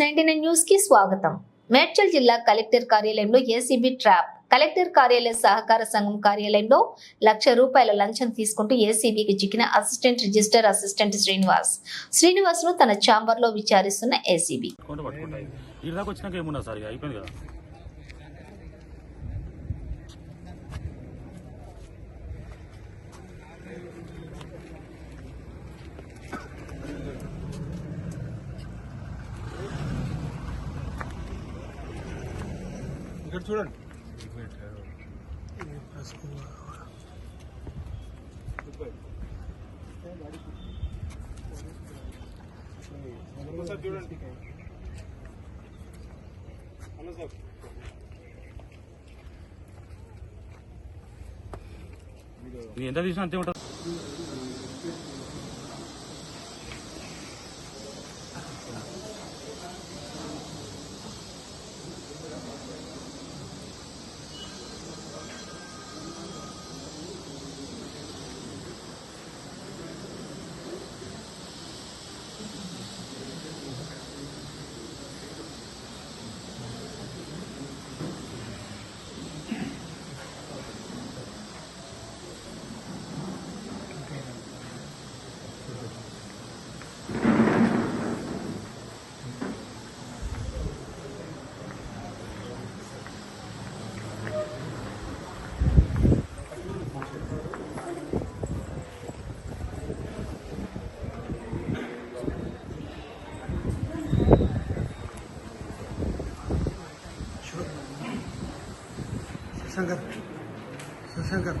Ninety nine న్యూస్కి స్వాగతం. మేడ్చల్ జిల్లా కలెక్టర్ కార్యాలయంలో ఏసీబీ ట్రాప్. కలెక్టర్ కార్యాలయ సహకార సంఘం కార్యాలయంలో లక్ష రూపాయల లంచం తీసుకుంటూ ఏసీబీకి చిక్కిన అసిస్టెంట్ రిజిస్టర్ అసిస్టెంట్ శ్రీనివాస్. శ్రీనివాస్ను తన ఛాంబర్లో విచారిస్తున్న ఏసీబీ పట్టుకుంటే పట్టుకుంటాయి ఈ దాకా వచ్చినాక ఏమున్నా సార్ ఇక అయిపోయింది కదా ఇక్కడ చూడండి. చూడండి. సార్. ఇది ఎంత తీసినా అంతే ఉంటుంది. శంకర్ శంకర్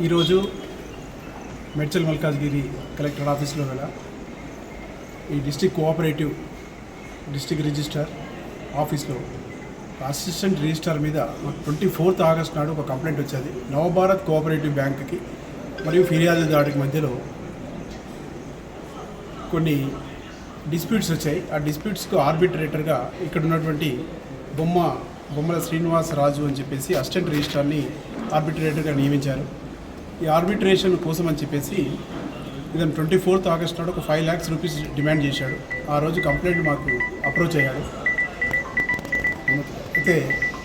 ఈరోజు మెడ్చల్ మల్కాజ్గిరి కలెక్టర్ ఆఫీస్లో గల ఈ డిస్టిక్ కోఆపరేటివ్ డిస్టిక్ రిజిస్టర్ ఆఫీస్లో అసిస్టెంట్ రిజిస్టర్ మీద ట్వంటీ ఫోర్త్ ఆగస్ట్ నాడు ఒక కంప్లైంట్ వచ్చేది. నవభారత్ కోఆపరేటివ్ బ్యాంక్కి మరియు ఫిర్యాదుదారుడికి మధ్యలో కొన్ని డిస్ప్యూట్స్ వచ్చాయి. ఆ డిస్ప్యూట్స్కు ఆర్బిట్రేటర్గా ఇక్కడ ఉన్నటువంటి బొమ్మ బొమ్మల శ్రీనివాస్ రాజు అని చెప్పేసి అసిస్టెంట్ రిజిస్ట్రార్ని ఆర్బిట్రేటర్గా నియమించారు. ఈ ఆర్బిట్రేషన్ కోసం అని చెప్పేసి ఇతను ట్వంటీ ఫోర్త్ ఆగస్ట్ నాడు ఒక ఫైవ్ ల్యాక్స్ రూపీస్ డిమాండ్ చేశాడు. ఆ రోజు కంప్లైంట్ మాకు అప్రోచ్ అయ్యాడు అయితే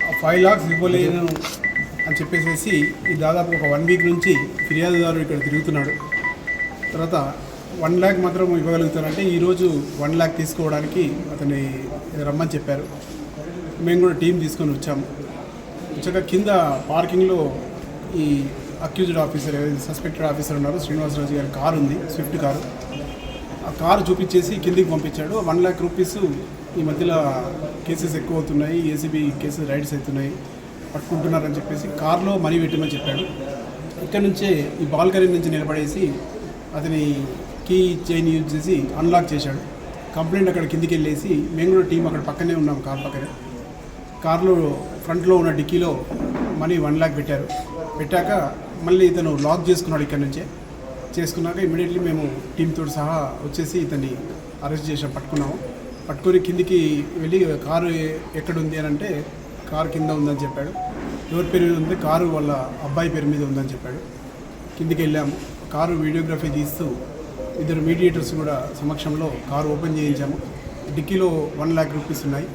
ఆ ఫైవ్ లాక్స్ ఇవ్వలేను అని చెప్పేసి ఈ దాదాపు ఒక వన్ వీక్ నుంచి ఫిర్యాదుదారు ఇక్కడ తిరుగుతున్నాడు. తర్వాత వన్ ల్యాక్ మాత్రం ఇవ్వగలుగుతారంటే ఈరోజు వన్ ల్యాక్ తీసుకోవడానికి అతన్ని రమ్మని చెప్పారు. మేము కూడా టీం తీసుకొని వచ్చాము. వచ్చాక కింద పార్కింగ్లో ఈ అక్యూజ్డ్ ఆఫీసర్ సస్పెక్టెడ్ ఆఫీసర్ ఉన్నారు శ్రీనివాసరాజు గారి కారు ఉంది స్విఫ్ట్ కారు. ఆ కారు చూపించేసి కిందికి పంపించాడు. వన్ ల్యాక్ రూపీస్ ఈ మధ్యలో కేసెస్ ఎక్కువ అవుతున్నాయి ఏసీబీ కేసెస్ రైడ్స్ అవుతున్నాయి. పట్టుకుంటున్నారని చెప్పేసి కార్లో మనీ పెట్టమని చెప్పాడు. ఇక్కడ నుంచే ఈ బాల్కనీ నుంచి నిలబడేసి అతని కీ చైన్ యూజ్ చేసి అన్లాక్ చేశాడు. కంప్లైంట్ అక్కడ కిందికి వెళ్ళేసి మేము కూడా టీం అక్కడ పక్కనే ఉన్నాం కార్ పక్కనే. కార్లో ఫ్రంట్లో ఉన్న డిక్కీలో మనీ వన్ ల్యాక్ పెట్టారు. పెట్టాక మళ్ళీ ఇతను లాక్ చేసుకున్నాడు ఇక్కడ నుంచే. చేసుకున్నాక ఇమీడియట్లీ మేము టీంతో సహా వచ్చేసి ఇతన్ని అరెస్ట్ చేసాం పట్టుకున్నాము. పట్టుకొని కిందికి వెళ్ళి కారు ఎక్కడుంది? అని అంటే కారు కింద ఉందని చెప్పాడు. ఎవరి పేరు మీద ఉంది? కారు వాళ్ళ అబ్బాయి పేరు మీద ఉందని చెప్పాడు. కిందికి వెళ్ళాము. కారు వీడియోగ్రఫీ తీస్తూ ఇద్దరు మీడియేటర్స్ కూడా సమక్షంలో కారు ఓపెన్ చేయించాము. డిక్కీలో వన్ ల్యాక్ రూపీస్ ఉన్నాయి.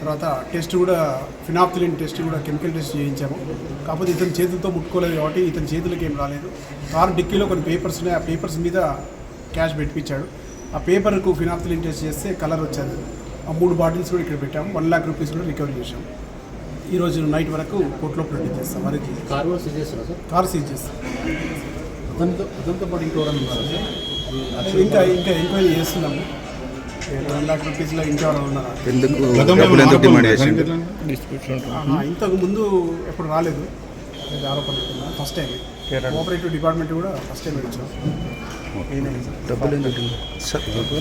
తర్వాత టెస్ట్ కూడా ఫినాప్తిలిన్ టెస్ట్ కూడా కెమికల్ టెస్ట్ చేయించాము. కాకపోతే ఇతని చేతులతో ముట్టుకోలేదు కాబట్టి ఇతని చేతులకి ఏం రాలేదు. కారు డిక్కీలో కొన్ని పేపర్స్ ఉన్నాయి. ఆ పేపర్స్ మీద క్యాష్ పెట్టించాడు ఆ పేపర్కు ఫినాప్తిలిన్ టెస్ట్ చేస్తే కలర్ వచ్చేది. ఆ మూడు బాటిల్స్ కూడా ఇక్కడ పెట్టాము. వన్ ల్యాక్ రూపీస్ కూడా రికవరీ చేశాము. ఈరోజు నైట్ వరకు కోర్టులో ప్రొడ్యూస్ చేస్తాం. మరి కార్ సీజ్ చేస్తారా సార్? కార్ సీజ్ చేస్తాం. అతనితో అతనితో పాటు సార్? ఇంకా ఇంకా ఎంక్వైరీ చేస్తున్నాము. ఇంతకు ముందు ఎప్పుడు రాలేదు. ఆరోపణ ఫస్ట్ టైం. కోఆపరేటివ్ డిపార్ట్మెంట్ కూడా ఫస్ట్ టైం వచ్చాం డబ్బులు